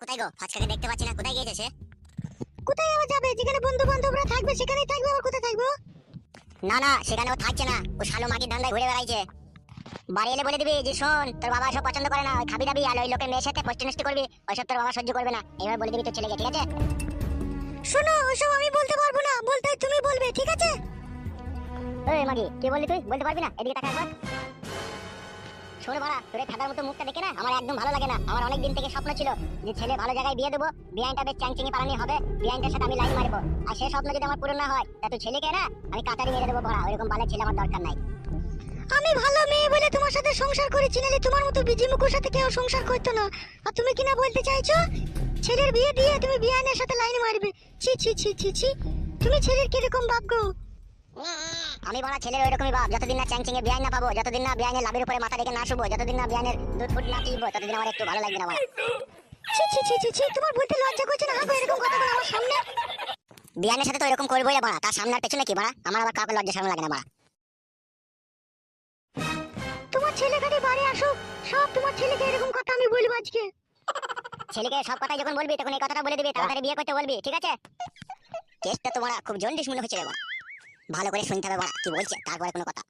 কোথায় গো? ফাচকাকে দেখতে পাচ্ছি না। কোথায় গিয়েছে সে? কোথায় আবার যাবে? যেখানে বন্ধু বান্ধবরা থাকবে সেখানেই থাকবে আবার কোথায় থাকব? না না সেখানে ও থাকছে না। ও শালো মাগির ধান্দায় ঘুরে বেড়াইছে। বাড়ি এলে বলে দিবি যে শোন তোর বাবা সব পছন্দ করে না ওই খাবি দাবি আর ওই লোকের মেয়ের সাথে ফষ্টি নষ্টি করবি ওইসব তোর বাবা সহ্য করবে না। এবার বলে দিবি তোর ছেলেকে ঠিক আছে? শোনো ওসব আমি বলতে পারব না। বলতে তুমি বলবে ঠিক আছে? ওই মাগি কি বললি তুই? বলতে পারবি না? এদিকে টাকা একবার। শোন বাড়া তোর এই ফাদার মতো মুখটা দেখে না আমার একদম ভালো লাগে না। আমার অনেক দিন থেকে স্বপ্ন ছিল যে ছেলে ভালো জায়গায় বিয়ে দেবো বিয়াইনটা বেশ চ্যাংচিঙে পালানি হবে বিয়াইনটার সাথে আমি লাইন মারবো। আর সেই স্বপ্ন যদি আমার পূরণ না হয় তা তুই ছেলেকে না আমি কাতারি মেরে দেবো ভরা ওইরকম বালের ছেলে আমার দরকার নাই। আমি ভালো মেয়ে বলে তোমার সাথে সংসার করেছি নালে তোমার মতো বিজি মুখের সাথে কেউ সংসার করতো না। আর তুমি কিনা বলতে চাইছো? ছেলের বিয়ে দিয়ে তুমি বিয়ানের সাথে লাইন মারবে। ছি ছি ছি ছি ছি। তুমি ছেলের কীরকম ভাব গো? আমি বড় ছেলের ওইরকমই বাপ। যতদিন না চ্যাংচিঙে বিয়াইন না পাবো যতদিন না বিয়াইনের লাভের উপরে মাথা রেখে না শুবো যতদিন না বিয়ানের দুধ ফুট না পিবো ততদিন আমার একটু ভালো লাগবে না আমার। ছি ছি ছি ছি ছি তোমার বলতে লজ্জা করছে না হাগো এরকম কথা বলো আমার সামনে। বিয়ানের সাথে তো এরকম করবোই না বাড়া। তার সামনে আর পেছনে কি বাড়া? আমার আবার কাউকে লজ্জা সামনে লাগে না বাড়া। তোমার ছেলে বাড়ি আসুক সব তোমার ছেলেকে এরকম কথা আমি বলব আজকে। ছেলেকে সব কথাই যখন বলবি তখন এই কথাটা বলে দিবি তাড়াতাড়ি বিয়ে করতে বলবি ঠিক আছে? কেসটা তোমার খুব জন্ডিস মনে হচ্ছে বাড়া। ভালো করে শুনতে হবে বাড়া কি বলছে? তারপরে কোনো কথা।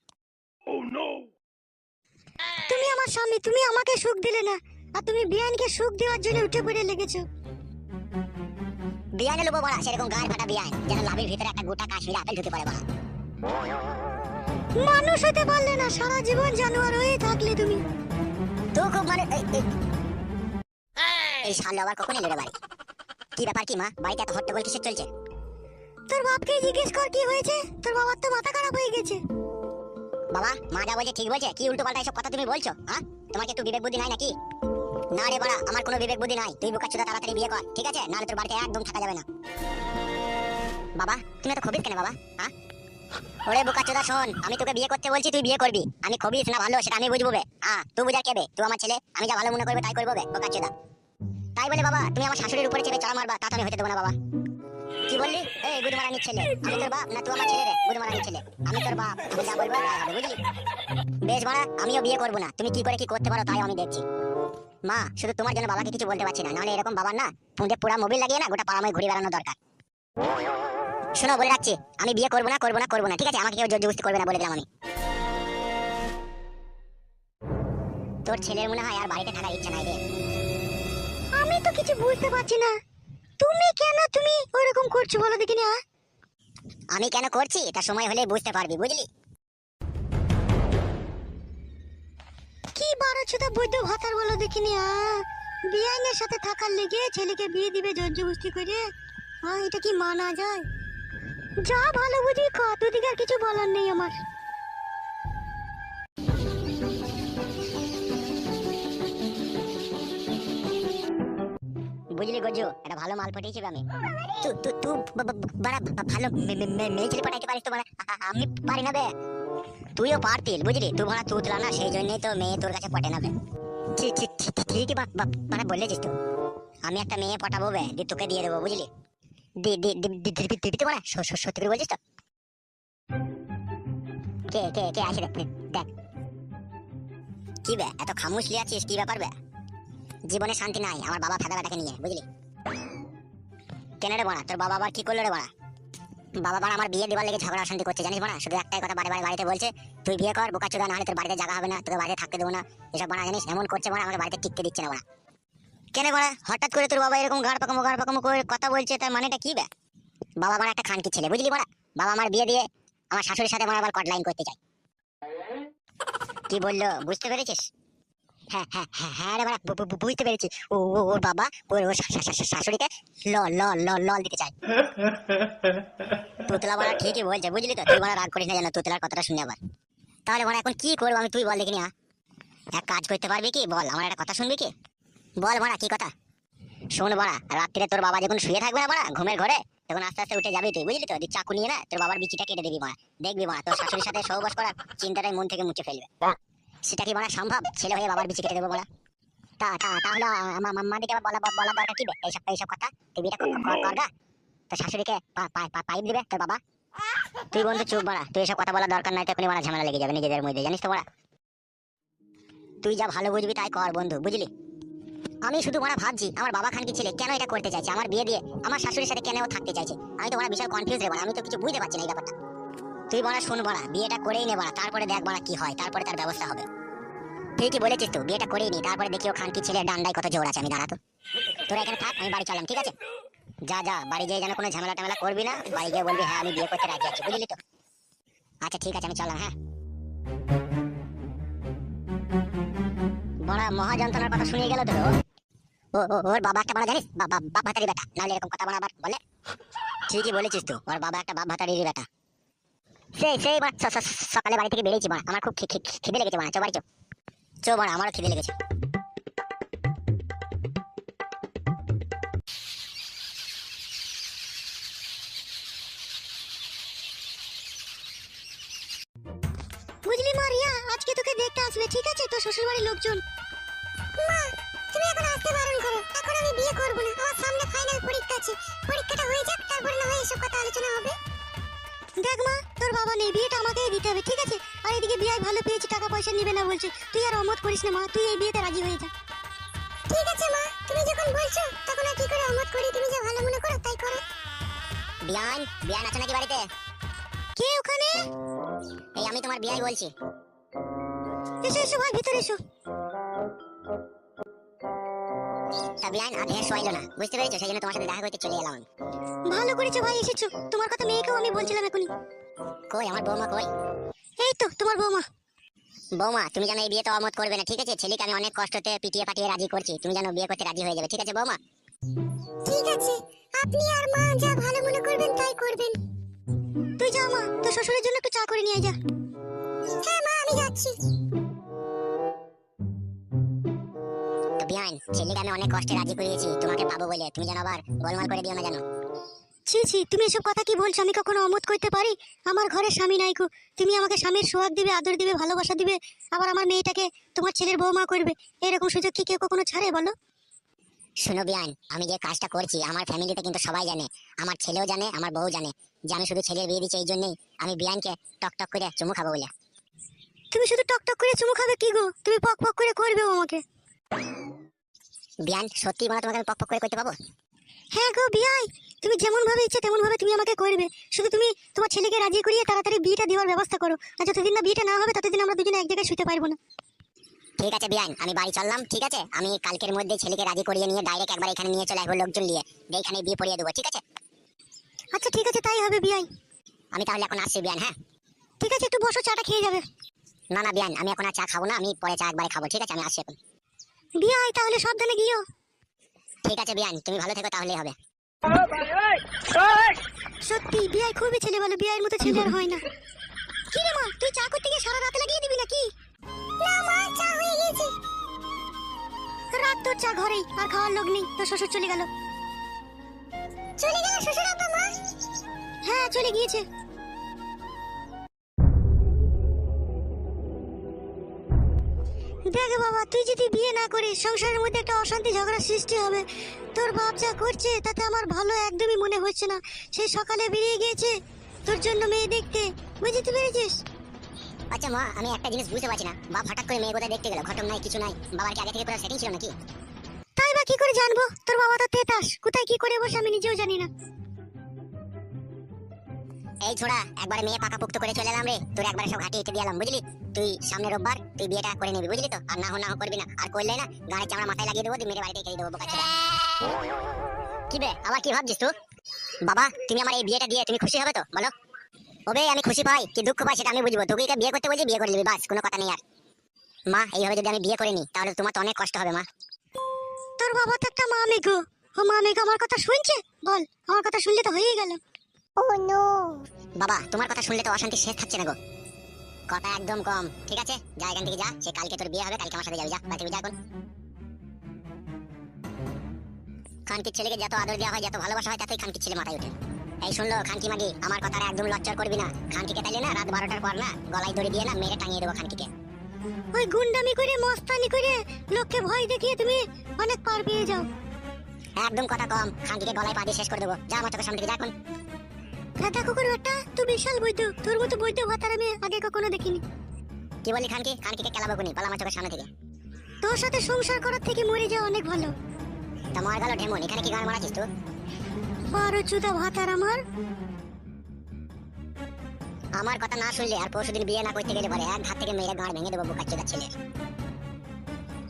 তুমি আমার স্বামী তুমি আমাকে সুখ দিলে না আর তুমি বিয়ানকে সুখ দেওয়ার জন্য উঠে পড়ে লেগেছো। বিয়ানে লোবো বাড়া সেরকম গায়ে ফাটা বিয়ান যেন লাভের ভিতরে একটা গোটা কাশ্মীর আপেল ঢুকে পড়ে বাড়া মানুষ হতে পারলে না সারা জীবন জানোয়ার হয়ে থাকলে তুমি। তো খুব মানে এই- সামনে আবার কখন এলো রে বাড়ি। কি ব্যাপার কি মা? বাড়িতে এত হট্টগোল কিসের চলছে? তোর বাপকে জিজ্ঞেস কর, কি হয়েছে? তোর বাবার তো মাথা খারাপ হয়ে গেছে। বাবা, মা যা বলছে ঠিক বলছে, কি উল্টো পাল্টা এসব কথা তুমি বলছো হ্যাঁ? বিবেক বুদ্ধি নাই নাকি? না রে বাড়া, আমার কোনো বিবেক বুদ্ধি নাই। তুই বোকা তাড়াতাড়ি বিয়ে কর, ঠিক আছে? নাহলে তোর বাড়িতে একদম থাকা যাবে না। বাবা, তুমি তো খবির কেন বাবা হ্যাঁ? ওরে বোকা চোদা, শোন, আমি তোকে বিয়ে করতে বলছি, তুই বিয়ে করবি। আমি খবিস না ভালো, সেটা আমি বুঝব বে। হ্যাঁ তুই বুঝার কেবে তুই আমার ছেলে, আমি যা ভালো মনে করবে তাই করব বে, বোকা চোদা। তাই বলে বাবা, তুমি আমার শাশুড়ির উপরে চেপে চড়া মারবা তো আমি হতে দেবো না বাবা। কি বললি? এই ছেলে। আমি তোর বাপ না, তুই আমার ছেলে রে? ছেলে। আমি তোর বাপ, আমি যা বলব তাই হবে, বুঝলি? বেশ আমিও বিয়ে করব না। তুমি কি করে কি করতে পারো তাই আমি দেখছি। মা, শুধু তোমার জন্য বাবাকে কিছু বলতে পারছি না। নাহলে এরকম বাবার না পুরা লাগিয়ে না গোটা পাড়াময় ঘুরে বেড়ানো দরকার। শোনো, বলে রাখছি, আমি বিয়ে করব না করব না করব না, ঠিক আছে? আমাকে কেউ জোর করবে না বলে দিলাম আমি। তোর ছেলের মনে হয় আর বাড়িতে থাকার ইচ্ছা নাই রে? আমি তো কিছু বুঝতে পারছি না। কেন তুমি ওরকম করছ বলো দেখি না আমি কেন করছি? তা সময় হলে বুঝতে পারবি বুঝলি? কি বারো ছুতা বৈধ ভাতার বলো দেখি না বিয়ানের সাথে থাকার লেগে ছেলেকে বিয়ে দিবে জোর জবস্তি করে। হ্যাঁ এটা কি মানা যায়? যা ভালো বুঝি কত দুদিকে আর কিছু বলার নেই আমার। বুঝলি গজু? একটা ভালো মাল পাঠিয়েছি আমি। তুই তুই তুই বাড়া ভালো মেয়ে পাঠাইতে পারিস তো আমি পারি না বে। তুইও পারতিল, বুঝলি? তুই ভাড়া তুতলা না সেই জন্যই তো মেয়ে তোর কাছে পটে না বে। ঠিক ঠিক ঠিক ঠিক- ঠিকই বা- বা- বাড়া বললেছিস তো। আমি একটা মেয়ে পটাবো বে দিয়ে তোকে দিয়ে দেবো, বুঝলি? দি দি দি সত্যি করে বলছিস তো? কে কে কে আসে দেখ। কি বে, এত খামুশ লিয়াছিস কি ব্যাপার বে? জীবনে শান্তি নাই, আমার বাবা ফাদা বেটাকে নিয়ে, বুঝলি? কেন রে বাড়া, তোর বাবা আবার কি করল রে বাড়া? বাবা বাড়া আমার বিয়ে দেবার লেগে ঝগড়া অশান্তি করছে, জানিস বাড়া? শুধু একটাই কথা বারে বারে বাড়িতে বলছে, তুই বিয়ে কর, বোকা চোদা, নাহলে তোর বাড়িতে জায়গা হবে না, তোকে বাড়িতে থাকতে দেবো না। এসব বাড়া, জানিস? এমন করছে বাড়া, আমাকে বাড়িতে টিকতে দিচ্ছে না বাড়া। কেন বাড়া? হঠাৎ করে তোর বাবা এরকম গাড় পাকামো গাড় পাকামো করে কথা বলছে, তার মানেটা কি বে? বাবা আমার একটা খানকি ছেলে, বুঝলি বাড়া? বাবা আমার বিয়ে দিয়ে আমার শাশুড়ির সাথে আমার আবার কট লাইন করতে চাই কি বলল, বুঝতে পেরেছিস? হ্যাঁ হ্যাঁ হ্যাঁ হ্যাঁ বুঝতে পেরেছি। ও ওর বাবা ওর শাশুড়িকে লল দিতে তুতলা ঠিকই বলছে, বুঝলি তো? তুই রাগ করিস না তুতলার কথাটা শুনে আবার। তাহলে এখন কি করব আমি তুই বল এক কাজ করতে পারবি কি? বল, আমার একটা কথা শুনবি কি? বল বাড়া, কি কথা? শোন বাড়া, রাত্রিরে তোর বাবা যখন শুয়ে থাকবে না বাড়া, ঘুমের ঘরে, তখন আস্তে আস্তে উঠে যাবি তুই, বুঝলি তো? চাকু নিয়ে না, তোর বাবার বিচিটা কেটে দিবি বাড়া, দেখবি বাড়া, তোর শাশুড়ির সাথে সহবাস করার চিন্তাটাই মন থেকে মুছে ফেলবে। সেটা কি বলা সম্ভব? ছেলে হয়ে বাবার বিচি কেটে দেবো বাড়া তা তা তাহলে আমার মামাদিকে আবার বলা বলা দরকার কি এইসব এইসব কথা? তুই বিটা কর- কর- করগা তোর শাশুড়িকে পাইপ দিবে তোর বাবা। তুই বন্ধু, চুপ বাড়া তুই এসব কথা বলার দরকার নাই তখনই বাড়া ঝামেলা লেগে যাবে নিজেদের মধ্যে, জানিস তো বাড়া তুই যা ভালো বুঝবি তাই কর বন্ধু, বুঝলি? আমি শুধু মারা ভাবছি, আমার বাবা খানকি ছেলে? কেন এটা করতে চাইছে? আমার বিয়ে দিয়ে আমার শাশুড়ির সাথে কেন থাকতে চাইছে? আমি তো মারা বিশাল কনফিউজ রে আমি তো কিছু বুঝতে পারছি না এই ব্যাপারটা। তুই বড়া, শুন বড়া, বিয়েটা করেই নে বড়া, তারপরে দেখ বড়া কি হয়, তারপরে তার ব্যবস্থা হবে। ঠিকই বলেছিস তো, বিয়েটা করেই নি, তারপরে দেখি ও খানকি ছেলে ডান্ডায় কত জোর আছে, আমি দাঁড়াতো তোরা এখানে থাক, আমি বাড়ি চললাম ঠিক আছে? যা যা, বাড়ি যেয়ে যেন কোনো ঝামেলা টামেলা করবি না, বাড়ি গিয়ে বলবি হ্যাঁ আমি বিয়ে করতে রাজি আছি, বুঝলি তো? আচ্ছা ঠিক আছে, আমি চললাম হ্যাঁ? বড়া, মহা কথা শুনিয়ে গেল তো? ও। ওর বাবা একটা বড়, জানিস? বাবা বাপ ভাতারি বেটা, নাহলে এরকম কথা বলা আবার বলে? ঠিকই বলেছিস তো, ওর বাবা একটা বাপ ভাতারির বেটা। সেই সেই সকালে বাড়ি থেকে বেরিয়েছি বড়া। আমার খুব খিদে লেগেছে বড়া। চো বাড়ি চো চো আমারও খিদে লেগেছে। বুঝলি মারিয়া, আজকে তোকে দেখতে আসবে, ঠিক আছে? তোর শ্বশুর বাড়ির লোকজন। মা, তুমি এখন আসতে বারণ করো। এখন আমি বিয়ে করব না। আমার সামনে ফাইনাল পরীক্ষা আছে। পরীক্ষাটা হয়ে যাক, তারপরে না হয় এসব কথা আলোচনা হবে। দেখ মা তোর বাবা নেই বিয়েটা আমাকেই দিতে হবে ঠিক আছে? আর এদিকে বিয়ে ভালো পেয়েছি টাকা পয়সা নিবে না বলছে। তুই আর অমত করিস না মা তুই এই বিয়েতে রাজি হয়ে যা। ঠিক আছে মা তুমি যখন বলছো তখন আর কি করে অমত করি? তুমি যা ভালো মনে করো তাই করো। বিয়ান বিয়ান আছে নাকি বাড়িতে? কে ওখানে? এই আমি তোমার বিয়াই বলছি। এসো এসো ভাই ভিতরে এসো। তা বিয়ান আর ঢের শোয়াইলো না বুঝতে পেরেছ? সেই জন্য তোমার সাথে দেখা করতে চলে এলাম ভালো করেছ ভাই এসেছ। তোমার কথা মেয়েকেও আমি বলছিলাম এখনই। কই আমার বৌমা কই? এই তো তোমার বৌমা। বৌমা তুমি জানো এই বিয়েতে অমত করবে না ঠিক আছে? ছেলেকে আমি অনেক কষ্টতে পিটিয়ে পাটিয়ে রাজি করছি তুমি জানো বিয়ে করতে রাজি হয়ে যাবে ঠিক আছে বৌমা? ঠিক আছে আপনি আর মা যা ভালো মনে করবেন তাই করবেন। তুই যা মা তোর শ্বশুরের জন্য একটু চা করে নিয়ে যা। হ্যাঁ মা আমি যাচ্ছি। বিয়ান ছেলেকে আমি অনেক কষ্টে রাজি করিয়েছি তোমাকে পাবো বলে তুমি জানো আবার গোলমাল করে দিও না জানো ছি ছি তুমি এসব কথা কি বলছো? আমি কখনো অমত করতে পারি? আমার ঘরে স্বামী নাই গো। তুমি আমাকে স্বামীর সোহাগ দিবে আদর দিবে ভালোবাসা দিবে আবার আমার মেয়েটাকে তোমার ছেলের বৌমা করবে। এরকম সুযোগ কি কেউ কখনো ছাড়ে বলো? শুনো বিয়ান আমি যে কাজটা করছি আমার ফ্যামিলিতে কিন্তু সবাই জানে। আমার ছেলেও জানে আমার বউ জানে। যে আমি শুধু ছেলের বিয়ে দিচ্ছি এই জন্যই আমি বিয়ানকে টক টক করে চুমু খাব বলে। তুমি শুধু টক টক করে চুমু খাবে কি গো? তুমি পক পক করে করবে আমাকে। বিয়ান সত্যি মানে তোমাকে আমি পক পক করে করতে পাবো? হ্যাঁ গো বিয়াই। তুমি যেমন ভাবে ইচ্ছে তেমন ভাবে তুমি আমাকে করবে। শুধু তুমি তোমার ছেলেকে রাজি করিয়ে তাড়াতাড়ি বিয়েটা দেওয়ার ব্যবস্থা করো। আর যতদিন না বিয়েটা না হবে ততদিন আমরা দুজনে এক জায়গায় শুতে পারব না। ঠিক আছে বিয়ান আমি বাড়ি চললাম ঠিক আছে? আমি কালকের মধ্যে ছেলেকে রাজি করিয়ে নিয়ে ডাইরেক্ট একবার এখানে নিয়ে চলে আসব লোকজন নিয়ে। এখানে বিয়ে পড়িয়ে দেবো ঠিক আছে? আচ্ছা ঠিক আছে তাই হবে বিয়াই আমি তাহলে এখন আসছি বিয়ান হ্যাঁ? ঠিক আছে একটু বসো চাটা খেয়ে যাবে। না না বিয়ান আমি এখন আর চা খাব না আমি পরে চা একবারে খাব ঠিক আছে? আমি আসছি এখন। বিয়াই তাহলে সাবধানে গিয়েও ঠিক আছে বিয়ান তুমি ভালো থেকো তাহলেই হবে। সত্যি বিয়াই খুবই ছেলে বলো বিয়ের মতো ছেলে আর হয় না। কি রে মা তুই চা করতে গিয়ে সারা রাত লাগিয়ে দিবি নাকি? না মা চা হয়ে গেছে। রাত তোর চা ঘরেই আর খাওয়ার লোক নেই তোর শ্বশুর চলে গেল। চলে গেল শ্বশুর আব্বা মা? হ্যাঁ চলে গিয়েছে। তুই যদি বিয়ে না করিস সংসারের মধ্যে একটা অশান্তি ঝগড়া সৃষ্টি হবে। তোর বাপ যা করছে তাতে আমার ভালো একদমই মনে হচ্ছে না। সে সকালে বেরিয়ে গিয়েছে তোর জন্য মেয়ে দেখতে। বুঝতে পেরেছিস? আচ্ছা মা আমি একটা জিনিস বুঝতে পারছি না। বাপ হঠাৎ করে মেয়ে কোথায় দেখতে গেল? ঘটক নাই কিছু নাই। বাবার কি আগে থেকে পুরো সেটিং ছিল নাকি? তাই বা কি করে জানব? তোর বাবা তো তেতাস। কোথায় কি করে বসে আমি নিজেও জানি না। এই ছোড়া একবারে মেয়ে পাকা পুক্ত করে চলে এলাম রে। তোর একবারে সব ঘাটিয়ে এঁটে দিলাম বুঝলি? তুই সামনে রোববার তুই বিয়েটা করে নিবি বুঝলি তো? আর না হো না হো করবি না। আর করলে না গাড়ি চামড়া মাথায় লাগিয়ে দেবো তুই মেরে বাড়িতে খেয়ে দেবো বোকা কি বে আবার কি ভাবছিস তুই? বাবা তুমি আমার এই বিয়েটা দিয়ে তুমি খুশি হবে তো বলো? ওবে আমি খুশি পাই কি দুঃখ পাই সেটা আমি বুঝব। তোকে এটা বিয়ে করতে বলছি বিয়ে করে নিবি বাস কোনো কথা নেই আর। মা এইভাবে যদি আমি বিয়ে করে নিই তাহলে তোমার তো অনেক কষ্ট হবে মা। তোর বাবা তো একটা মা মেঘো ও মা মেঘো আমার কথা শুনছে? বল আমার কথা শুনলে তো হয়েই গেল। Oh no. বাবা তোমার কথা শুনলে তো অশান্তি শেষ থাকছে না গো। কথা একদম কম ঠিক আছে? যা এখান থেকে যা সে কালকে তোর বিয়ে হবে কালকে আমার সাথে যাবি যা বাড়ি যা এখন। খানকির ছেলেকে যত আদর দেওয়া হয় যত ভালোবাসা হয় তাতেই খানকির ছেলে মাথায় ওঠে। এই শুনলো খানকি মাগি আমার কথাটা একদম লজ্জার করবি না। খানকিকে তাইলে না রাত বারোটার পর না গলায় দড়ি দিয়ে না মেরে টাঙিয়ে দেবো খানকিকে। ওই গুন্ডামি করে মস্তানি করে লোককে ভয় দেখিয়ে তুমি অনেক পার পেয়ে যাও। একদম কথা কম খানকিকে গলায় পা দিয়ে শেষ করে দেবো। যা আমার চোখের সামনে যা এখন। একটা? তুই বিশাল বৈদ্য। তোর মতো বৈদ্য ভাতার আমি আগে কখনো দেখিনি। কি বলি খানকি? খানকিকে খেলাবো কোনি? পালা আমার চোখের সামনে থেকে। তোর সাথে সংসার করার থেকে মরে যাওয়া অনেক ভালো। তা মার গেল ঢেমন। এখানে কি গান মারাছিস তুই? বারো চুদা ভাতার আমার। আমার কথা না শুনলে আর পরশুদিন বিয়ে না করতে গেলে পরে এক ঘাত থেকে মেরে গাঁড় ভেঙে দেবো বুকাচ্চোদা ছেলে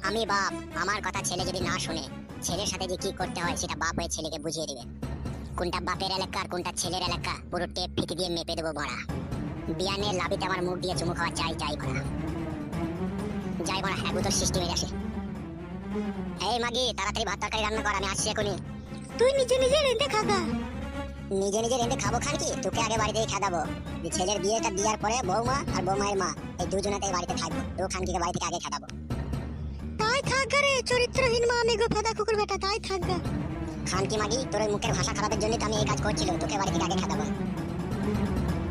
আমি বাপ আমার কথা ছেলে যদি না শুনে ছেলের সাথে যে কি করতে হয় সেটা বাপ হয়ে ছেলেকে বুঝিয়ে দিবে। কোনটা বাপের এলাকা আর কোনটা ছেলের এলাকা পুরো টেপ ফিতে দিয়ে মেপে দেবো বড়া। বিয়ানে লাভিতে আমার মুখ দিয়ে চুমু খাওয়া চাই চাই ভরা যাই বড়া এক তোর সৃষ্টি হয়ে আসে এই মাগি তাড়াতাড়ি ভাত তরকারি রান্না কর আমি আসছি এখনই। তুই নিজে নিজে রেঁধে খাগা। নিজে নিজে রেঁধে খাব খান কি? তোকে আগে বাড়িতেই খাদাবো। ছেলের বিয়েটা দেওয়ার পরে বৌমা আর বৌমায়ের মা এই দুজনেতেই বাড়িতে থাকব। তো খানকিকে বাড়ি থেকে আগে খাদাবো। তাই থাকগা রে চরিত্রহীন মা আমি গো ফেদা কুকুর বেটা তাই থাকগা খানকি মাগি, তোর মুখের ভাষা খারাপের জন্য আমি এই কাজ করছিল। তোকে বাড়ি থেকে আগে খেদাবো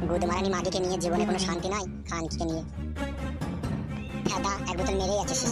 গুদমারানি মাগিকে নিয়ে জীবনে কোনো শান্তি নাই, খানকিকে নিয়ে। খেদা এক বোতল মেরেই আছে